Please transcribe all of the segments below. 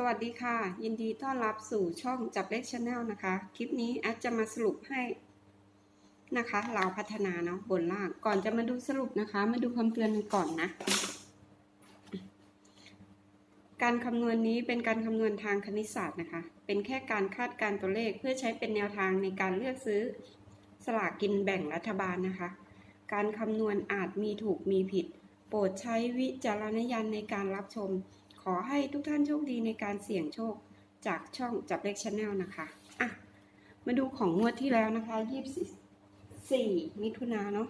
สวัสดีค่ะ ยินดีต้อนรับสู่ช่องจับเลขชาแนลนะคะ คลิปนี้แอดจะมาสรุปให้นะคะเราพัฒนาเนาะบนล่างก่อนจะมาดูสรุปนะคะ มาดูคำเตือนกันก่อนนะ การคำนวณนี้เป็นการคำนวณทางคณิตศาสตร์นะคะ เป็นแค่การคาดการตัวเลขเพื่อใช้เป็นแนวทางในการเลือกซื้อสลากกินแบ่งรัฐบาลนะคะ การคำนวณอาจมีถูกมีผิด โปรดใช้วิจารณญาณในการรับชม ขอให้ทุกท่านโชคดีในการเสี่ยงโชคจากช่องจับเลขชาแนลนะคะ อะ มาดูของงวดที่แล้วนะคะยี่สิบสี่มิถุนาเนาะ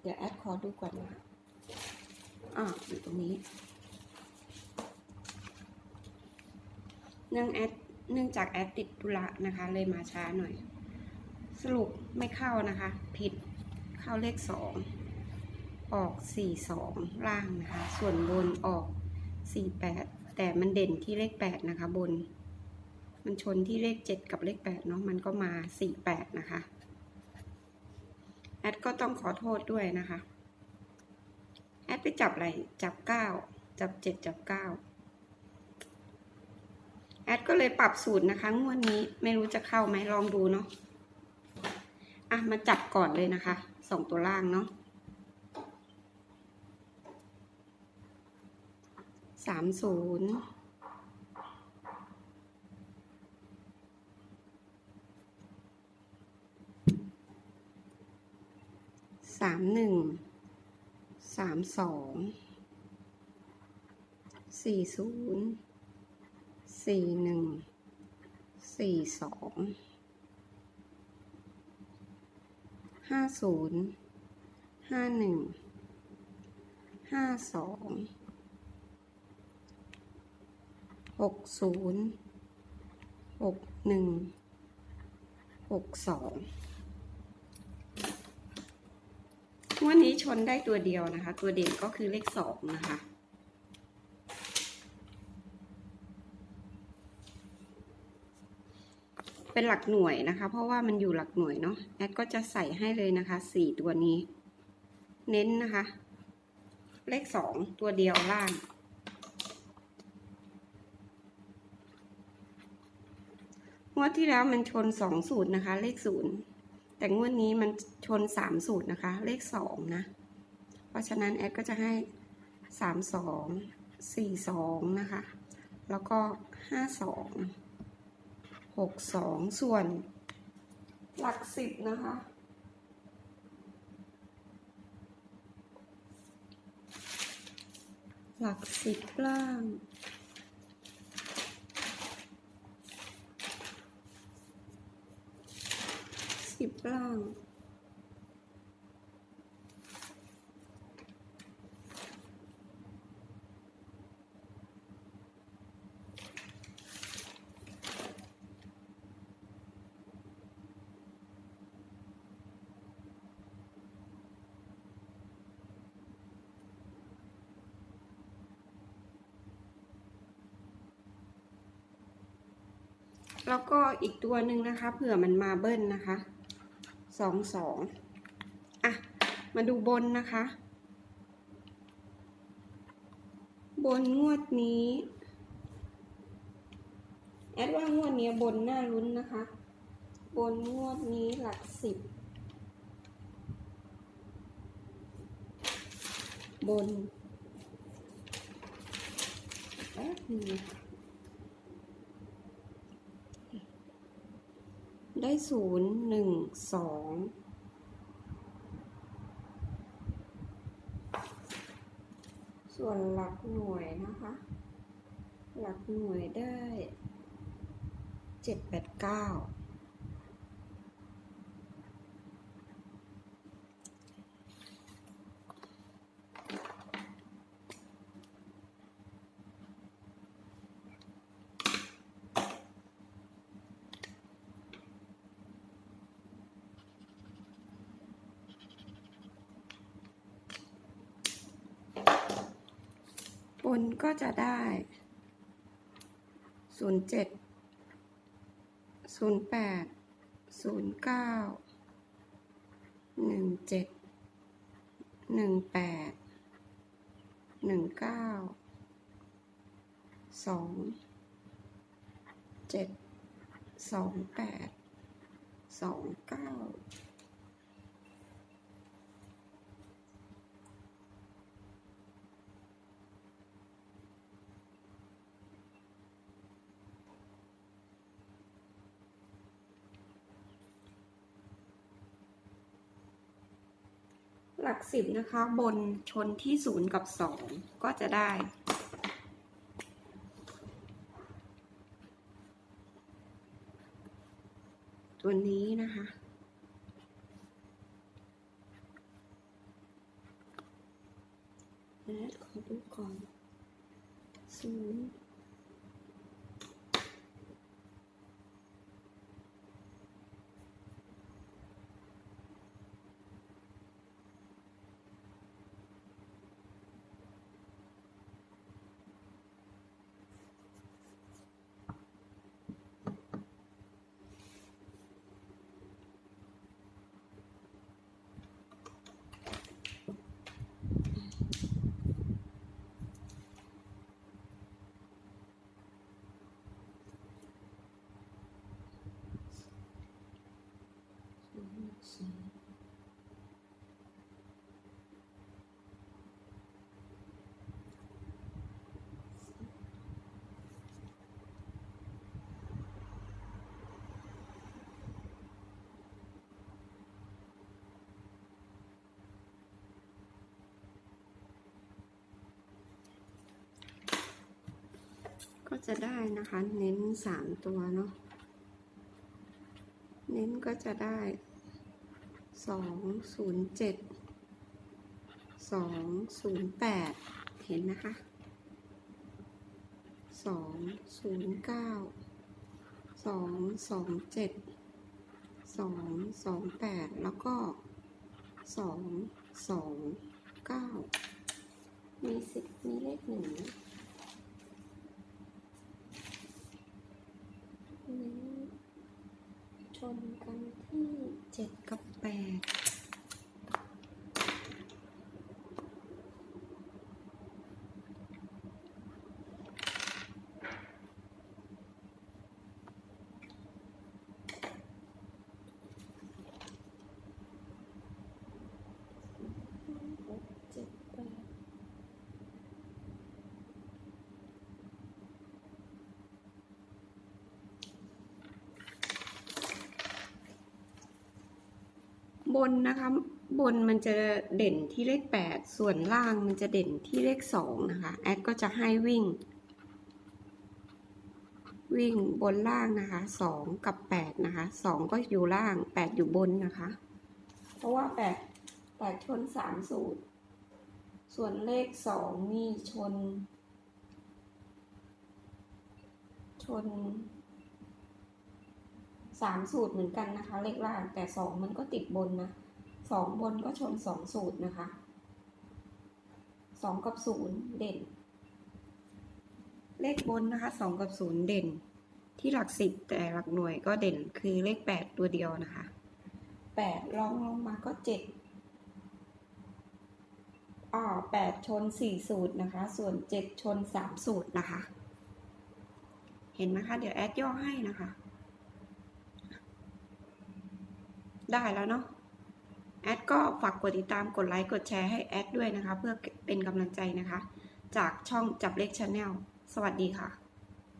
เดี๋ยวแอดขอดูก่อนนะคะอ่าอยู่ตรงนี้ เนื่องแอด เนื่องจากแอดติดธุระนะคะ เลยมาช้าหน่อย สรุปไม่เข้านะคะ ผิด เข้าเลขสอง ออกสี่สองล่างนะคะ ส่วนบนออก สี่แปดแต่มันเด่นที่เลขแปดนะคะ บน มันชนที่เลขเจ็ดกับเลขแปดเนาะมันก็มาสี่แปดนะคะแอดก็ต้องขอโทษด้วยนะคะ แอดไปจับอะไร จับเก้าจับเจ็ดจับเก้าแอดก็เลยปรับสูตรนะคะ งวดนี้ไม่รู้จะเข้าไหมลองดูเนาะอะมาจับก่อนเลยนะคะสองตัวล่างเนาะ สามศูนย์สามหนึ่งสามสองสี่ศูนย์สี่หนึ่งสี่สองห้าศูนย์ห้าหนึ่งห้าสอง หกศูนย์หกหนึ่งหกสองวันนี้ชนได้ตัวเดียวนะคะ ตัวเด่นก็คือเลขสองนะคะ เป็นหลักหน่วยนะคะ เพราะว่ามันอยู่หลักหน่วยเนาะแอดก็จะใส่ให้เลยนะคะสี่ตัวนี้ เน้นนะคะ เลขสองตัวเดียวล่าง งวดที่แล้วมันชนสองสูตรนะคะ เลขศูนย์แต่งวดนี้มันชนสามสูตรนะคะ เลขสองนะ เพราะฉะนั้นแอดก็จะให้สามสองสี่สองนะคะ แล้วก็ห้าสองหกสองส่วน หลักสิบนะคะหลักสิบล่าง สิบล่าง แล้วก็อีกตัวหนึ่งนะคะ เผื่อมันมาเบิ้ลนะคะ สองสองอะ มาดูบนนะคะ บนงวดนี้ แอดว่างวดนี้บนน่าลุ้นนะคะ บนงวดนี้หลักสิบบนแป๊บนึงนะคะ ได้ศูนย์หนึ่งสองส่วนหลักหน่วยนะคะ หลักหน่วยได้เจ็ดแปดเก้า นก็จะได้ศูนย์เจ็ดศูนย์แปดศูนย์เก้าหนึ่งเจ็ดหนึ่งแปดหนึ่งเก้าสองเจ็ดสองแปดสองเก้า หลักสิบนะคะ บนชนที่ศูนย์กับสองก็จะได้ตัวนี้นะคะ และขอดูก่อนศูนย์ศูนย์สอง ก็จะได้นะคะ เน้นสามตัวเนาะ เน้นก็จะได้สองศูนย์เจ็ดสองศูนย์แปดเห็นนะคะสองศูนย์เก้าสองสองเจ็ดสองสองแปดแล้วก็สองสองเก้ามีสิบมีเลขหนึ่งนะเน้น ชน กันที่เจ็ดกับแปดหกเจ็ดแปด บนนะคะ บนมันจะเด่นที่เลขแปดส่วนล่างมันจะเด่นที่เลขสองนะคะ แอดก็จะให้วิ่ง วิ่งบนล่างนะคะสองกับแปดนะคะสองก็อยู่ล่างแปดอยู่บนนะคะ เพราะว่าแปดแปดชนสามสูตร ส่วนเลขสองนี่ชน ชน สามสูตรเหมือนกันนะคะ เลขล่างแต่สองมันก็ติดบนนะสองบนก็ชนสองสูตรนะคะสองกับศูนย์เด่น เลขบนนะคะสองกับศูนย์เด่น ที่หลักสิบแต่หลักหน่วยก็เด่นคือเลขแปดตัวเดียวนะคะแปดลองลงมาก็เจ็ดอ่าแปดชนสี่สูตรนะคะ ส่วนเจ็ดชนสามสูตรนะคะ เห็นไหมคะ เดี๋ยวแอดย่อให้นะคะ ได้แล้วเนาะแอดก็ฝากกดติดตามกดไลค์กดแชร์ให้แอดด้วยนะคะ เพื่อเป็นกำลังใจนะคะ จากช่องจับเลขชาแนลสวัสดีค่ะ